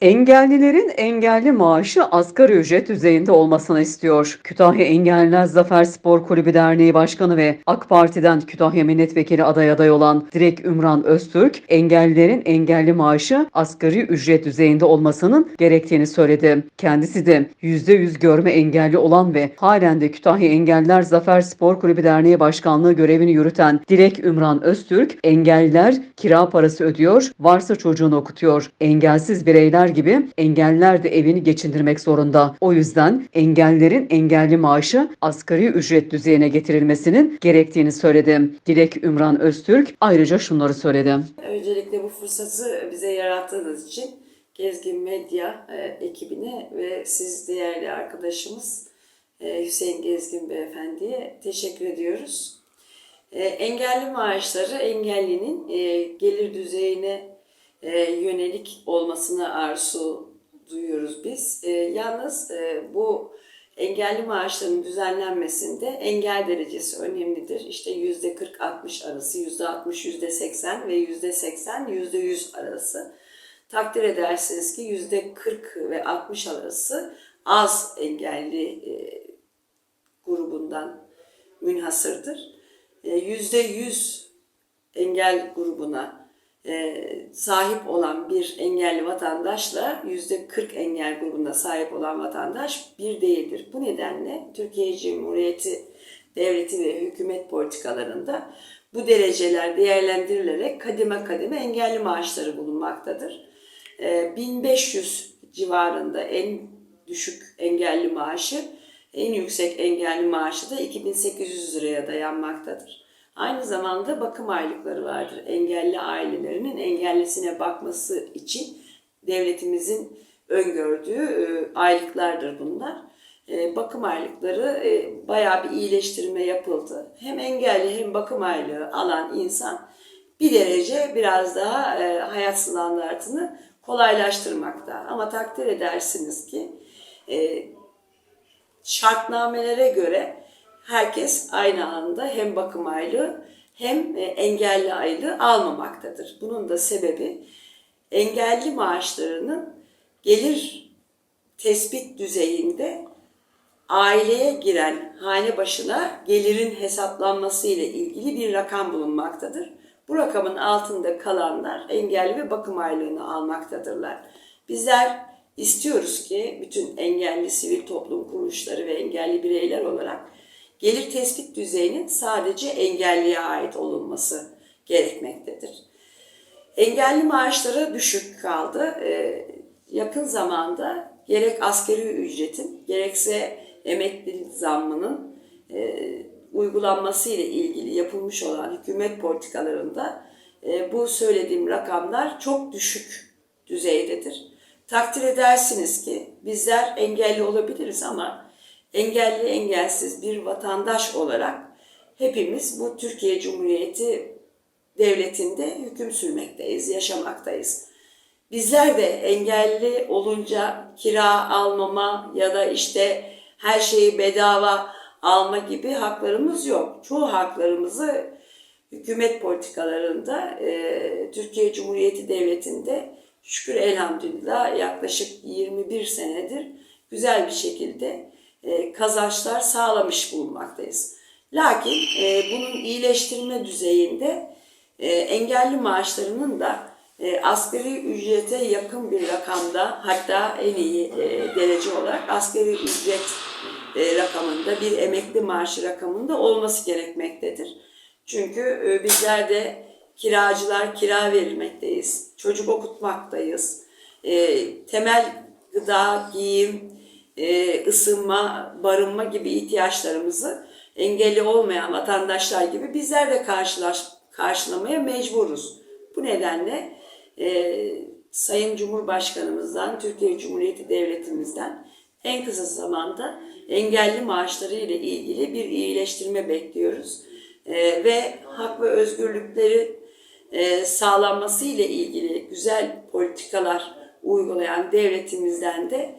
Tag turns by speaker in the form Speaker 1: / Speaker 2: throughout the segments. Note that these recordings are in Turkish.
Speaker 1: Engellilerin engelli maaşı asgari ücret düzeyinde olmasını istiyor. Kütahya Engelliler Zafer Spor Kulübü Derneği Başkanı ve AK Parti'den Kütahya Milletvekili aday aday olan Direk Ümran Öztürk, engellilerin engelli maaşı asgari ücret düzeyinde olmasının gerektiğini söyledi. Kendisi de %100 görme engelli olan ve halen de Kütahya Engelliler Zafer Spor Kulübü Derneği Başkanlığı görevini yürüten Direk Ümran Öztürk, engelliler kira parası ödüyor, varsa çocuğunu okutuyor. Engelsiz bireyler gibi engelliler de evini geçindirmek zorunda. O yüzden engellilerin engelli maaşı asgari ücret düzeyine getirilmesinin gerektiğini söyledi. Dilek Ümran Öztürk ayrıca şunları söyledi.
Speaker 2: Öncelikle bu fırsatı bize yarattığınız için Gezgin Medya e, ekibine ve siz değerli arkadaşımız e, Hüseyin Gezgin Beyefendi'ye teşekkür ediyoruz. E, engelli maaşları engellinin gelir düzeyine e, yönelik olmasını arzu duyuyoruz biz. E, yalnız e, bu engelli maaşların düzenlenmesinde engel derecesi önemlidir. İşte yüzde 40-60 arası, yüzde 60, yüzde 80 ve yüzde 80, yüzde 100 arası. Takdir edersiniz ki yüzde 40 ve 60 arası az engelli e, grubundan münhasırdır. E, Yüzde 100 engel grubuna sahip olan bir engelli vatandaşla yüzde 40 engel grubuna sahip olan vatandaş bir değildir. Bu nedenle Türkiye Cumhuriyeti devleti ve hükümet politikalarında bu dereceler değerlendirilerek kademe kademe engelli maaşları bulunmaktadır. E, 1500 civarında en düşük engelli maaşı, en yüksek engelli maaşı da 2800 liraya dayanmaktadır. Aynı zamanda bakım aylıkları vardır. Engelli ailelerinin engellisine bakması için devletimizin öngördüğü e, aylıklardır bunlar. E, Bakım aylıkları e, bayağı bir iyileştirme yapıldı. Hem engelli hem bakım aylığı alan insan bir derece biraz daha hayat standartını kolaylaştırmakta. Ama takdir edersiniz ki şartnamelere göre herkes aynı anda hem bakım aylığı hem e, engelli aylığı almamaktadır. Bunun da sebebi engelli maaşlarının gelir tespit düzeyinde aileye giren hane başına gelirin hesaplanması ile ilgili bir rakam bulunmaktadır. Bu rakamın altında kalanlar engelli ve bakım aylığını almaktadırlar. Bizler istiyoruz ki bütün engelli sivil toplum kuruluşları ve engelli bireyler olarak gelir tespit düzeyinin sadece engelliye ait olunması gerekmektedir. Engelli maaşları düşük kaldı. Ee, yakın zamanda gerek askeri ücretin gerekse emekli zammının e, uygulanması ile ilgili yapılmış olan hükümet politikalarında e, bu söylediğim rakamlar çok düşük düzeydedir. Takdir edersiniz ki bizler engelli olabiliriz ama engelli engelsiz bir vatandaş olarak hepimiz bu Türkiye Cumhuriyeti devletinde hüküm sürmekteyiz, yaşamaktayız. Bizler de engelli olunca kira almama ya da işte her şeyi bedava alma gibi haklarımız yok. Çoğu haklarımızı hükümet politikalarında e, Türkiye Cumhuriyeti Devleti'nde şükür elhamdülillah yaklaşık 21 senedir güzel bir şekilde e, kazançlar sağlamış bulunmaktayız. Lakin e, bunun iyileştirme düzeyinde e, engelli maaşlarının da e, asgari ücrete yakın bir rakamda hatta en iyi e, derece olarak asgari ücret e, rakamında bir emekli maaşı rakamında olması gerekmektedir. Çünkü e, bizler de kiracılar kira verilmekteyiz, çocuk okutmaktayız, e, temel gıda, giyim, e, ısınma, barınma gibi ihtiyaçlarımızı engelli olmayan vatandaşlar gibi bizler de karşılaş, karşılamaya mecburuz. Bu nedenle e, Sayın Cumhurbaşkanımızdan, Türkiye Cumhuriyeti Devletimizden en kısa zamanda engelli maaşları ile ilgili bir iyileştirme bekliyoruz. E, ve hak ve özgürlükleri e, sağlanması ile ilgili güzel politikalar uygulayan devletimizden de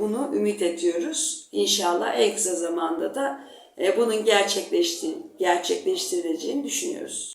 Speaker 2: bunu ümit ediyoruz. İnşallah en kısa zamanda da e, bunun gerçekleşti, gerçekleştirileceğini düşünüyoruz.